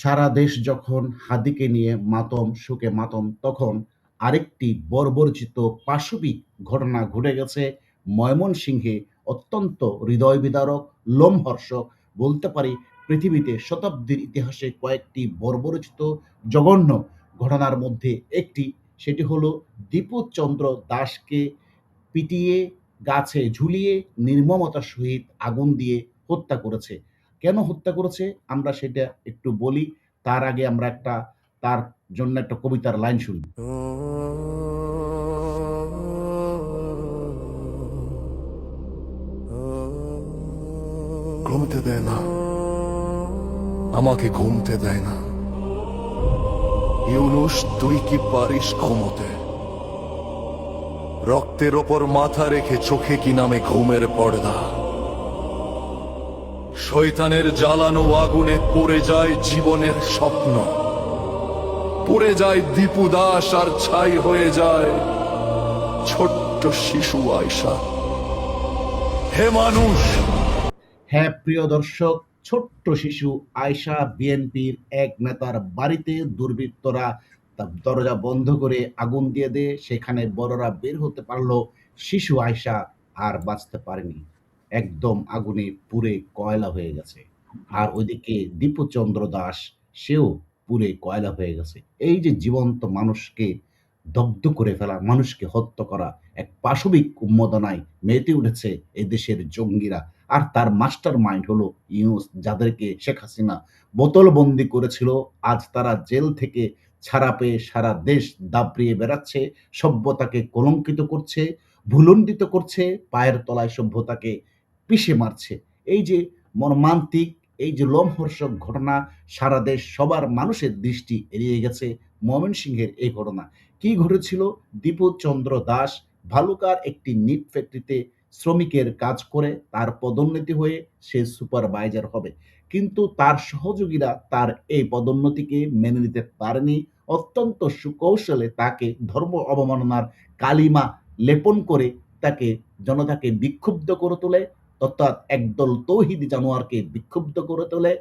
সারা দেশ যখন হাদিকে নিয়ে মাতম, সুখে মাতম, তখন আরেকটি বর্বরচিত পাশবিক ঘটনা ঘটে গেছে ময়মনসিংহে। অত্যন্ত হৃদয় বিদারক লোমহর্ষক, বলতে পারি পৃথিবীতে শতাব্দীর ইতিহাসে কয়েকটি বর্বরচিত, জঘন্য ঘটনার মধ্যে একটি। সেটি হলো দীপুচন্দ্র দাসকে পিটিয়ে, গাছে ঝুলিয়ে, নির্মমতার সহিত আগুন দিয়ে হত্যা করেছে। কেন হত্যা করেছে? আমরা সেটা একটু বলি। তার আগে আমরা একটা, তার জন্য একটা কবিতার লাইন শুনি। ঘুমতে দেয় না। আমাকে ঘুমতে দেয় না। ইউনুস, তুই কি পারিস ঘুমোতে? রক্তের ওপর মাথা রেখে চোখে কি নামে ঘুমের পর্দা? শয়তানের জ্বালানো আগুনে পড়ে যায় জীবনের স্বপ্ন। পড়ে যায় দীপু দাস আর ছাই হয়ে যায় ছোট্ট শিশু আয়সা হে মানুষ! হ্যাঁ প্রিয় দর্শক, ছোট্ট শিশু আয়শা বিএনপির এক নেতার বাড়িতে দুর্বৃত্তরা দরজা বন্ধ করে আগুন দিয়ে দেয় সেখানে বড়রা বের হতে পারল, শিশু আয়শা আর বাঁচতে পারেনি। একদম আগুনে পুড়ে কয়লা হয়ে গেছে। আর ওইদিকে দীপুচন্দ্র দাস, সেও পুড়ে কয়লা হয়ে গেছে। এই যে জীবন্ত মানুষকে দগ্ধ করে ফেলা, মানুষকে হত্যা করা এক পাশবিক উন্মোদনায় মেতে উঠেছে এই দেশের জঙ্গিরা। আর তার মাস্টার মাইন্ড হলো ইউনুস, যাদেরকে শেখ হাসিনা বোতলবন্দি করেছিল। আজ তারা জেল থেকে ছাড়া পেয়ে সারা দেশ দাপড়িয়ে বেড়াচ্ছে, সভ্যতাকে কলঙ্কিত করছে, ভুলণ্ডিত করছে, পায়ের তলায় সভ্যতাকে পিষে মারছে। এই যে মর্মান্তিক, এই যে লোমহর্ষক ঘটনা, সারা দেশ, সবার মানুষের দৃষ্টি এড়িয়ে গেছে ময়মনসিংহের এই ঘটনা। কি ঘটেছিল? দীপুচন্দ্র দাস ভালুকার একটি নিট ফ্যাক্টরিতে শ্রমিকের কাজ করে, তার পদোন্নতি হয়ে সে সুপারভাইজার হবে। কিন্তু তার সহযোগীরা তার এই পদোন্নতিকে মেনে নিতে পারেনি। অত্যন্ত সুকৌশলে তাকে ধর্ম অবমাননার কালিমা লেপন করে তাকে, জনতাকে বিক্ষুব্ধ করে তোলে। অর্থাৎ একদল তৌহিদি জানোয়ারকে বিক্ষুব্ধ করে তোলে।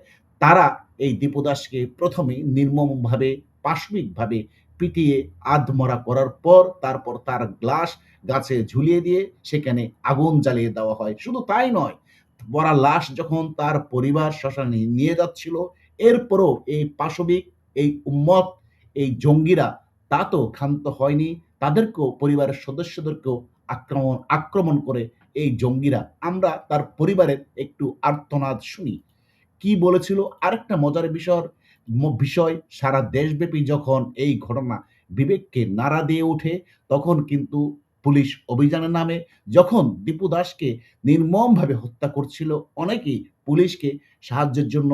তারা এই দীপদাসকে প্রথমে নির্মমভাবে, পাশবিকভাবে পিটিয়ে আধমরা করার পর তারপর তার গ্লাস গাছে ঝুলিয়ে দিয়ে সেখানে আগুন জ্বালিয়ে দেওয়া হয়। শুধু তাই নয়, বড়া লাশ যখন তার পরিবার শ্মশানে নিয়ে যাচ্ছিল, এরপরও এই পাশবিক, এই উম্মত, এই জঙ্গিরা তা তো ক্ষান্ত হয়নি। তাদেরকেও, পরিবারের সদস্যদেরকেও আক্রমণ আক্রমণ করে এই জঙ্গিরা। আমরা তার পরিবারের একটু আর্তনাদ শুনি। কি বলেছিল? আরেকটা মজার বিষয় বিষয়, সারা দেশব্যাপী যখন এই ঘটনা বিবেককে নাড়া দিয়ে ওঠে, তখন কিন্তু পুলিশ অভিযানের নামে যখন দীপু দাসকে নির্মমভাবে হত্যা করছিল, অনেকেই পুলিশকে সাহায্যের জন্য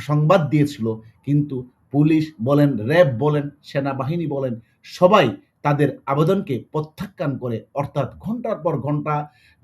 সংবাদ দিয়েছিল। কিন্তু পুলিশ বলেন, র্যাব বলেন, সেনাবাহিনী বলেন, সবাই তাদের আবেদনকে প্রত্যাখ্যান করে, অর্থাৎ ঘণ্টার পর ঘণ্টা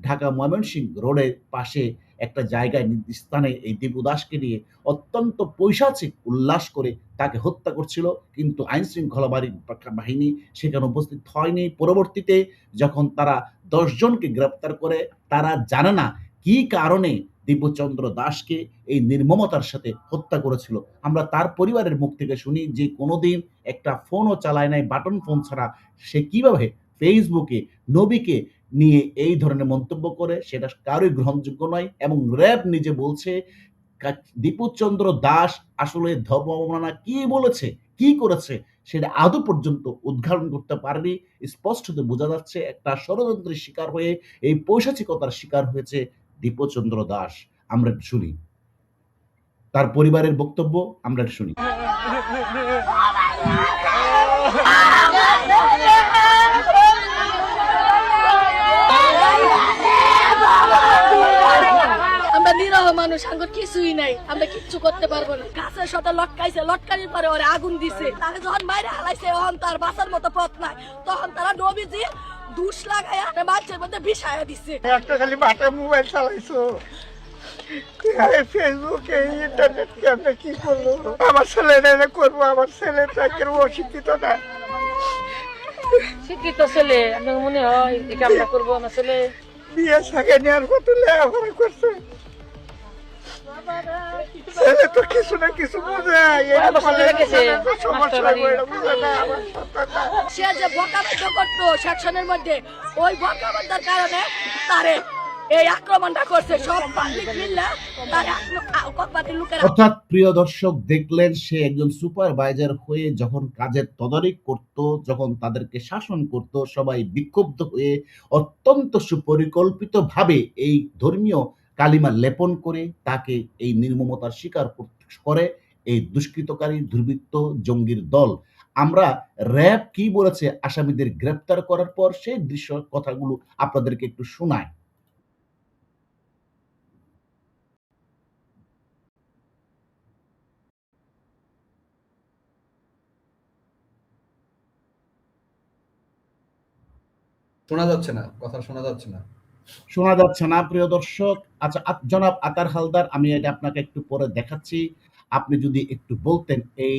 ঢাকা ময়মনসিংহ রোডের পাশে একটা জায়গায় স্থানে এই দীপু দাসকে নিয়ে অত্যন্ত পৈশাচিক উল্লাস করে তাকে হত্যা করছিল। কিন্তু আইন শৃঙ্খলা বাহিনী বাহিনী সেখানে উপস্থিত হয়নি। পরবর্তীতে যখন তারা দশজনকে গ্রেপ্তার করে, তারা জানে না কি কারণে দীপচন্দ্র দাসকে এই নির্মমতার সাথে হত্যা করেছিল। আমরা তার পরিবারের মুখ থেকে শুনি যে, কোনোদিন একটা ফোনও চালায় নাই, বাটন ফোন ছাড়া সে কীভাবে ফেসবুকে নবীকে নিয়ে এই ধরনের মন্তব্য করে, সেটা কারোই গ্রহণযোগ্য নয় এবং র্যাব নিজে বলছে দীপুচন্দ্র দাস আসলে ধর্ম অবমাননা কি বলেছে, কি করেছে, সেটা আদৌ পর্যন্ত উদ্ঘাটন করতে পারেনি। স্পষ্টত বোঝা যাচ্ছে, একটা ষড়যন্ত্রের শিকার হয়ে এই পৈশাচিকতার শিকার হয়েছে দীপচন্দ্র দাস, আমরা শুনি। তার পরিবারের বক্তব্য আমরা শুনি। মানুষ আঙ্গুর কিছুই নাই, আমরা কিচ্ছু করতে পারব না। গাছের সাথে লটকাইছে, লটকানির পরে ওরে আগুন দিছে। তাকে যখন বাইরে হালাইছে তখন তার বাঁচার মতো পথ নাই। তখন তারা নবীজি দুষ লাগাইয়া বাচ্চার মধ্যে বিষায়া দিছে। একটা খালি বাটা মোবাইল চালাইছো। আরে ফেসবুকে ইন্টারনেট কেমনে কি করল? আমার ছেলেটা করব আমার ছেলেটা কেউ অশিক্ষিত না। শিক্ষিত ছেলে আপনার মনে হয় এই কামটা করব আমার ছেলে? বিয়ে সাকে নেওয়ার কত লেখাপড়া করছে। ছেলে তো কিছু না কিছু বোঝে। সে যে বকাবাদ্য করতো সেকশনের মধ্যে ওই বকাবাদ্যার কারণে তারে এই আক্রমণটা করছে। সব পাবলিক মিললে তারে অর্থাৎ প্রিয় দর্শক দেখলেন সে একজন সুপারভাইজার হয়ে যখন কাজের তদারক করত যখন তাদেরকে শাসন করত সবাই বিক্ষুব্ধ হয়ে অত্যন্ত সুপরিকল্পিতভাবে এই ধর্মীয় কালিমা লেপন করে তাকে এই নির্মমতার শিকার করে এই দুষ্কৃতকারী দুর্বৃত্ত জঙ্গির দল। আমরা র্যাব কি বলেছে আসামিদের গ্রেপ্তার করার পর সেই দৃশ্য কথাগুলো আপনাদেরকে একটু শোনায় শোনা যাচ্ছে না, কথা শোনা যাচ্ছে না। শোনা যাচ্ছে না, প্রিয় দর্শক। আচ্ছা জনাব আতার হালদার, আমি এটা আপনাকে একটু পরে দেখাচ্ছি। আপনি যদি একটু বলতেন এই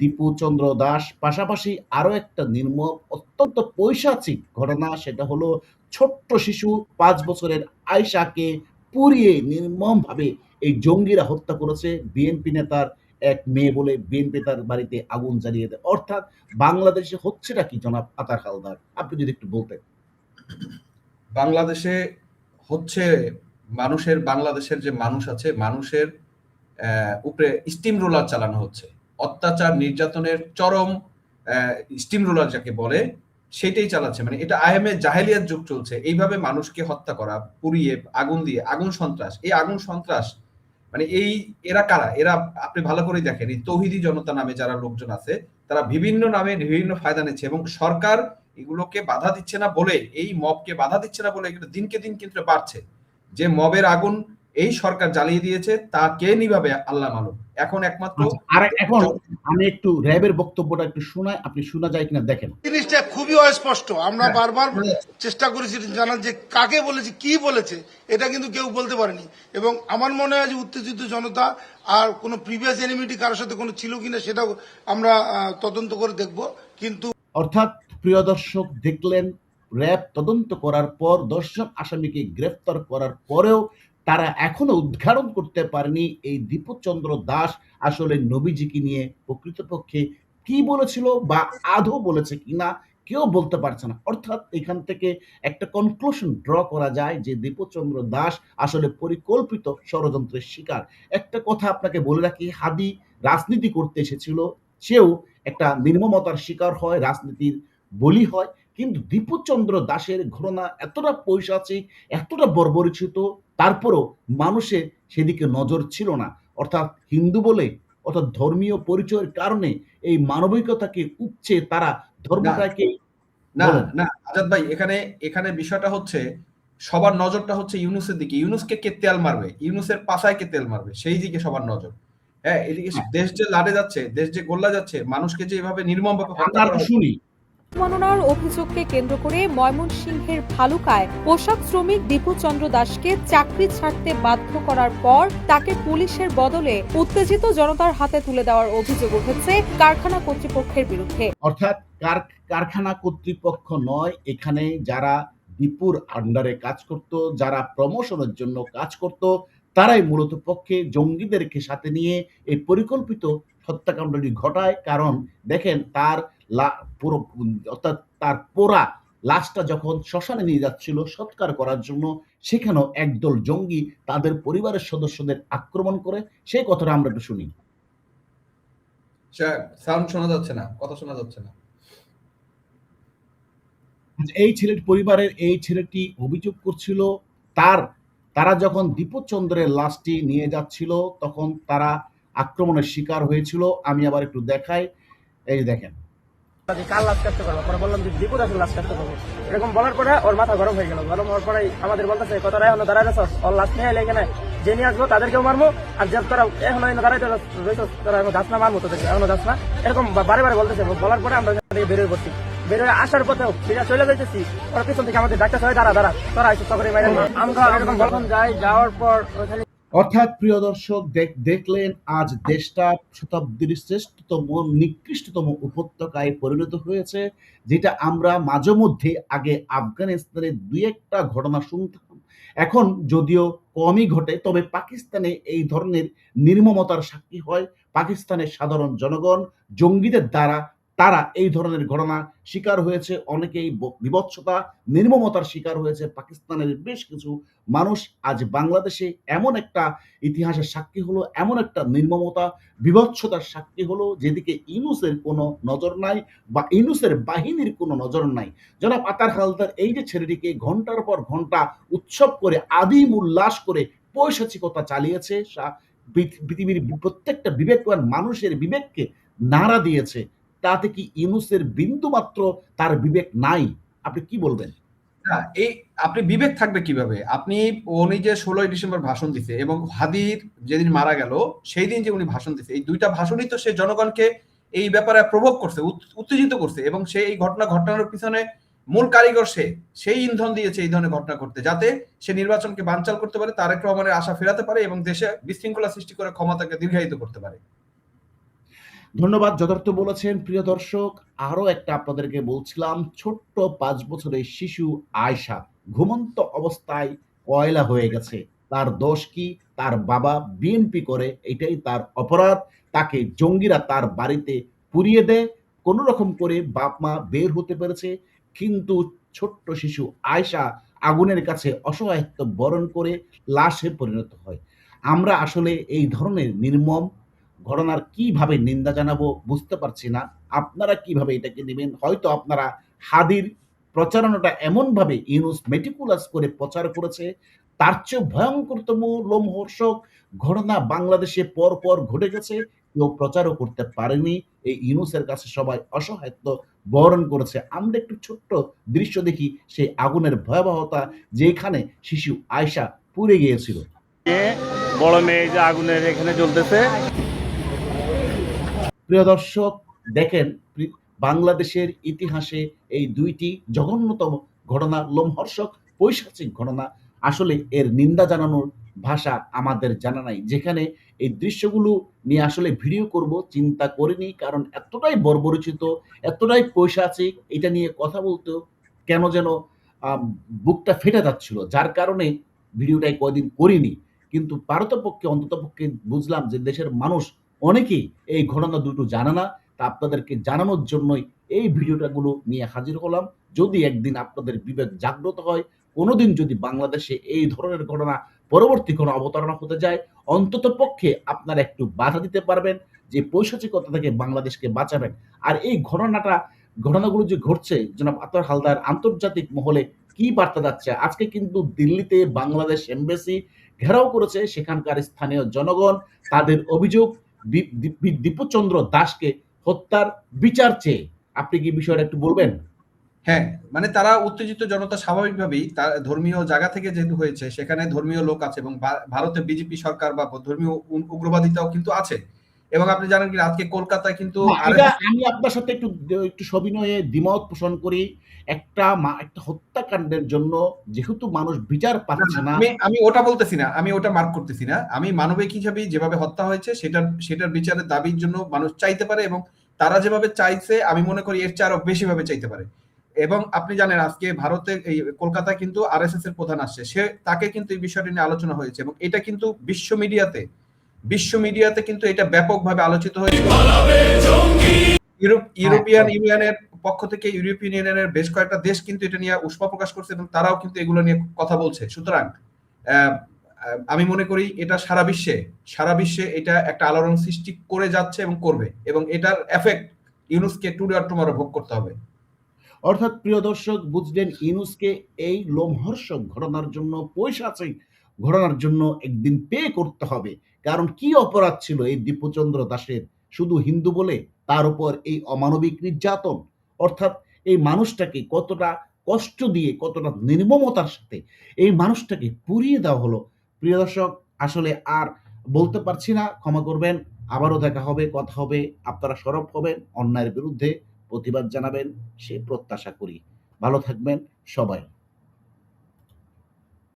দীপু চন্দ্র দাস, পাশাপাশি আরও একটা নির্মম অত্যন্ত পৈশাচিক ঘটনা, সেটা হলো ছোট্ট শিশু পাঁচ বছরের আয়শাকে পুড়িয়ে নির্মম ভাবে এই জঙ্গিরা হত্যা করেছে। বিএনপি নেতার এক মেয়ে বলে বিএনপি তার বাড়িতে আগুন জ্বালিয়ে দেয়। অর্থাৎ বাংলাদেশে হচ্ছেটা কি, জনাব আতার হালদার? আপনি যদি একটু বলতেন। বাংলাদেশে হচ্ছে মানুষের, বাংলাদেশের যে মানুষ আছে, মানুষের উপরে স্টিম রোলার চালানো হচ্ছে। অত্যাচার, নির্যাতনের চরম স্টিম রোলার যাকে বলে, সেটাই চালাচ্ছে। মানে এটা আইএমএ জাহেলিয়ার যুগ চলছে। এইভাবে মানুষকে হত্যা করা, পুড়িয়ে, আগুন দিয়ে, আগুন সন্ত্রাস। এই আগুন সন্ত্রাস মানে এই, এরা কারা? এরা আপনি ভালো করে দেখেন, এই তৌহিদি জনতা নামে যারা লোকজন আছে, তারা বিভিন্ন নামে বিভিন্ন ফায়দা নিচ্ছে এবং সরকার এগুলোকে বাধা দিচ্ছে না বলে এই মবকে বাধা দিচ্ছে না বলে এগুলো দিনকে দিন কিন্তু বাড়ছে। যে মবের আগুন এই সরকার জ্বালিয়ে দিয়েছে তা কে নিভাবে আল্লাহ মালুম? এখন একমাত্র আচ্ছা, আর এখন আমি একটু র্যাবের বক্তব্যটা একটু শোনাই আপনি শোনা যায় কিনা দেখেন। জিনিসটা খুবই অস্পষ্ট। আমরা হ্যাঁ, বারবার চেষ্টা করেছি জানার যে কাকে বলেছে কি বলেছে এটা কিন্তু কেউ বলতে পারেনি। এবং আমার মনে হয় যে উত্তেজিত জনতা আর কোনো প্রিভিয়াস এনিমিটি কারোর সাথে কোনো ছিল কিনা সেটাও আমরা আহ, তদন্ত করে দেখব। কিন্তু অর্থাৎ প্রিয় দর্শক, দেখলেন, র্যাব তদন্ত করার পর দশজন আসামিকে গ্রেফতার করার পরেও তারা এখনও উদ্ঘাটন করতে পারেনি। এই দীপচন্দ্র দাস আসলে নবীজিকে নিয়ে প্রকৃতপক্ষে কি বলেছিল বা আদৌ বলেছে কিনা কেউ বলতে পারছে না। অর্থাৎ এখান থেকে একটা কনক্লুশন ড্র করা যায় যে দীপচন্দ্র দাস আসলে পরিকল্পিত ষড়যন্ত্রের শিকার। একটা কথা আপনাকে বলে রাখি, হাদি রাজনীতি করতে এসেছিল, সেও একটা নির্মমতার শিকার হয়, রাজনীতির বলি হয় কিন্তু দীপুচন্দ্র দাসের ঘটনা এতটা পৈশাচিক এতটা বর্বরিচিত তারপরও মানুষের সেদিকে নজর ছিল না। অর্থাৎ হিন্দু বলে অর্থাৎ ধর্মীয় পরিচয়ের কারণে এই মানবিকতাকে উপচে তারা ধর্মটাকে না না। আজাদ ভাই এখানে এখানে বিষয়টা হচ্ছে সবার নজরটা হচ্ছে ইউনুসের দিকে। ইউনুসকে কে তেল মারবে? ইউনুসের পাশায় কে তেল মারবে? সেই দিকে সবার নজর। হ্যাঁ এদিকে দেশ যে লাড়ে যাচ্ছে দেশ যে গোল্লা যাচ্ছে মানুষকে যে এভাবে নির্মম ভাবে শুনি। অবমাননার অভিযোগকে কেন্দ্র করে ময়মনসিংহের ভালুকায় পোশাক শ্রমিক দীপুচন্দ্র দাসকে চাকরি ছাড়তে বাধ্য করার পর তাকে পুলিশের বদলে উত্তেজিত জনতার হাতে তুলে দেওয়ার অভিযোগ উঠেছে কারখানা কর্তৃপক্ষের বিরুদ্ধে। অর্থাৎ কারখানা কর্তৃপক্ষ নয়, এখানে যারা দীপুর আন্ডারে কাজ করত, যারা প্রমোশনের জন্য কাজ করত, তারাই মূলত পক্ষে জঙ্গিদেরকে সাথে নিয়ে এই পরিকল্পিত হত্যাকাণ্ডটি ঘটায়। কারণ দেখেন, তার পুরো অর্থাৎ তার পোড়া লাশটা যখন শ্মশানে নিয়ে যাচ্ছিল সৎকার করার জন্য সেখানেও একদল জঙ্গি তাদের পরিবারের সদস্যদের আক্রমণ করে। সেই কথাটা আমরা একটু শুনি। সাউন্ড শোনা যাচ্ছে না কথা শোনা যাচ্ছে না। এই ছেলের পরিবারের এই ছেলেটি অভিযোগ করছিল তার তারা যখন দীপচন্দ্রের লাশটি নিয়ে যাচ্ছিল তখন তারা আক্রমণের শিকার হয়েছিল। আমি আবার একটু দেখাই। এই দেখেন। কার লাশ তোরা যাস না মারবো তোদেরকে। এখনও যাস না। এরকম বারে বারে বলতেছে। বলার পরে আমরা এখান থেকে বেরোয় পড়ছি। আসার পথেও ফিরে চলে যাইতেছি। আমাদের ডাক্তার সবাই দাঁড়া দাঁড়া। তোরা এরকম যখন যাই, যাওয়ার পর ওখানে অর্থাৎ প্রিয় দর্শক, দেখ- দেখলেন আজ দেশটা শতাব্দীর শ্রেষ্ঠতম, নিকৃষ্টতম উপত্যকায় পরিণত হয়েছে, যেটা আমরা মাঝে মধ্যে আগে আফগানিস্তানের দুই একটা ঘটনা শুনতাম। এখন যদিও কমই ঘটে, তবে পাকিস্তানে এই ধরনের নির্মমতার সাক্ষী হয়। পাকিস্তানের সাধারণ জনগণ জঙ্গিদের দ্বারা তারা এই ধরনের ঘটনা শিকার হয়েছে, অনেকেই বিভৎসতা নির্মমতার শিকার হয়েছে। পাকিস্তানের বেশ কিছু মানুষ আজ বাংলাদেশে এমন একটা ইতিহাসের সাক্ষী হলো, এমন একটা নির্মমতা বিভৎসতার সাক্ষী হলো, যেদিকে ইনুসের কোনো নজর নাই বা ইনুসের বাহিনীর কোনো নজর নাই। জনাব আতার হালদার, এই যে ছেলেটিকে ঘণ্টার পর ঘণ্টা উৎসব করে, আদিম উল্লাস করে পৈশাচিকতা চালিয়েছে পৃথিবীর প্রত্যেকটা বিবেকবান মানুষের বিবেককে নাড়া দিয়েছে। তাতে কি ইউনুসের বিন্দু মাত্র তার বিবেক নাই? আপনি কি বলবেন? এই আপনি বিবেক থাকবে কীভাবে? আপনি উনি যে ষোলোই ডিসেম্বর ভাষণ দিছে এবং হাদির যেদিন মারা গেল, সেই দিন যে উনি ভাষণ দিছে, এই দুইটা ভাষণই তো সে জনগণকে এই ব্যাপারে প্রভোগ করছে, উত- উত্তেজিত করছে এবং সে এই ঘটনা ঘটনার পিছনে মূল কারিগর সে। সেই ইন্ধন দিয়েছে এই ধরনের ঘটনা করতে যাতে সে নির্বাচনকে বানচাল করতে পারে, তারেক রহমানের আশা ফেরাতে পারে এবং দেশে বিশৃঙ্খলা সৃষ্টি করে ক্ষমতাকে দীর্ঘায়িত করতে পারে। ধন্যবাদ যথার্থ বলেছেন প্রিয় দর্শক। আরও একটা আপনাদেরকে বলছিলাম, ছোট্ট পাঁচ বছরের শিশু আয়শা ঘুমন্ত অবস্থায় কয়লা হয়ে গেছে। তার দোষ কি? তার বাবা বিএনপি করে, এটাই তার অপরাধ। তাকে জঙ্গিরা তার বাড়িতে পুড়িয়ে দেয়। কোনো রকম করে বাপ মা বের হতে পেরেছে। কিন্তু ছোট্ট শিশু আয়শা আগুনের কাছে অসহায়ত্ব বরণ করে লাশে পরিণত হয়। আমরা আসলে এই ধরনের নির্মম ঘটনার কীভাবে নিন্দা জানাব বুঝতে পারছি না। আপনারা কীভাবে এটাকে নেবেন? হয়তো আপনারা হাদির প্রচারণাটা এমনভাবে ইউনুস মেটিকুলাস করে প্রচার করেছে, তার চেয়ে ভয়ঙ্করতম লোমহর্ষক ঘটনা বাংলাদেশে পর পর ঘটে গেছে। কেউ প্রচারও করতে পারেনি। এই ইউনুসের কাছে সবাই অসহায়ত্ব বরণ করেছে। আমরা একটু ছোট্ট দৃশ্য দেখি, সেই আগুনের ভয়াবহতা যেখানে শিশু আয়সা পুড়ে গিয়েছিল। বড় মেয়ে যে আগুনের এখানে জ্বলতেছে। প্রিয় দর্শক, দেখেন বাংলাদেশের ইতিহাসে এই দুইটি জঘন্যতম ঘটনা, লোমহর্ষক পৈশাচিক ঘটনা আসলে এর নিন্দা জানানোর ভাষা আমাদের জানা নাই। যেখানে এই দৃশ্যগুলো নিয়ে আসলে ভিডিও করব, চিন্তা করিনি, কারণ এতটাই বর্বরচিত, এতটাই পৈশাচিক, এটা নিয়ে কথা বলতেও কেন যেন বুকটা ফেটে যাচ্ছিল, যার কারণে ভিডিওটাই কয়দিন করিনি। কিন্তু পারতপক্ষে, অন্ততপক্ষে বুঝলাম যে দেশের মানুষ অনেকেই এই ঘটনা দুটো জানে না, তা আপনাদেরকে জানানোর জন্যই এই ভিডিওটাগুলো নিয়ে হাজির হলাম। যদি একদিন আপনাদের বিবেক জাগ্রত হয়, কোনোদিন যদি বাংলাদেশে এই ধরনের ঘটনা পরবর্তী কোনো অবতারণা হতে যায়, অন্তত পক্ষে আপনারা একটু বাধা দিতে পারবেন যে পৈশাচিকতা থেকে বাংলাদেশকে বাঁচাবেন। আর এই ঘটনাটা, ঘটনাগুলো যে ঘটছে, জনাব আতর হালদার আন্তর্জাতিক মহলে কি বার্তা যাচ্ছে? আজকে কিন্তু দিল্লিতে বাংলাদেশ এমবেসি ঘেরাও করেছে। সেখানকার স্থানীয় জনগণ তাদের অভিযোগ দীপচন্দ্র দাসকে হত্যার বিচার চেয়ে। আপনি কি বিষয়টা একটু বলবেন? হ্যাঁ মানে তারা উত্তেজিত জনতা স্বাভাবিকভাবেই তার ধর্মীয় জায়গা থেকে যেহেতু হয়েছে, সেখানে ধর্মীয় লোক আছে এবং ভারতে বিজেপি সরকার বা ধর্মীয় উগ্রবাদিতাও কিন্তু আছে। এবং আপনি জানেন কি আজকে কলকাতায় কিন্তু এটা আমি আপনার সাথে একটু একটু সবিনয়ে দ্বিমত পোষণ করি। একটা একটা হত্যাকাণ্ডের জন্য যেহেতু মানুষ বিচার পাচ্ছে না। আমি আমি ওটা বলতেছি না আমি ওটা মার্ক করতেছি না। আমি মানবিক হিসাবে যেভাবে হত্যা হয়েছে সেটার সেটার বিচারের দাবির জন্য মানুষ চাইতে পারে এবং তারা যেভাবে চাইছে আমি মনে করি এর চেয়ে আরও বেশি ভাবে চাইতে পারে। এবং আপনি জানেন আজকে ভারতের এই কলকাতায় কিন্তু আরএসএস এর প্রধান আসছে। সে তাকে কিন্তু এই বিষয়টি নিয়ে আলোচনা হয়েছে এবং এটা কিন্তু বিশ্ব মিডিয়াতে বিশ্ব মিডিয়াতে কিন্তু এটা ব্যাপকভাবে আলোচিত হয়েছে। ইউরোপ ইউরোপিয়ান ইউনিয়নের পক্ষ থেকে ইউরোপিয়ান ইউনিয়নের বেশ কয়েকটা দেশ কিন্তু এটা নিয়ে উষ্মা প্রকাশ করছে এবং তারাও কিন্তু এগুলো নিয়ে কথা বলছে। সুতরাং আমি মনে করি এটা সারা বিশ্বে সারা বিশ্বে এটা একটা আলোড়ন সৃষ্টি করে যাচ্ছে এবং করবে এবং এটার এফেক্ট ইউনুসকে টুডে আর টুমারো ভোগ করতে হবে। অর্থাৎ প্রিয় দর্শক বুঝলেন ইউনুসকে এই লোমহর্ষক ঘটনার জন্য পৈশাচিক ঘটনার জন্য একদিন পে করতে হবে। কারণ কি অপরাধ ছিল এই দীপচন্দ্র দাসের শুধু হিন্দু বলে? তার উপর এই অমানবিক নির্যাতন? অর্থাৎ এই মানুষটাকে কতটা কষ্ট দিয়ে, কতটা নির্মমতার সাথে এই মানুষটাকে পুড়িয়ে দেওয়া হলো। প্রিয় দর্শক, আসলে আর বলতে পারছি না। ক্ষমা করবেন। আবারও দেখা হবে, কথা হবে। আপনারা সরব হবেন, অন্যায়ের বিরুদ্ধে প্রতিবাদ জানাবেন, সে প্রত্যাশা করি। ভালো থাকবেন সবাই।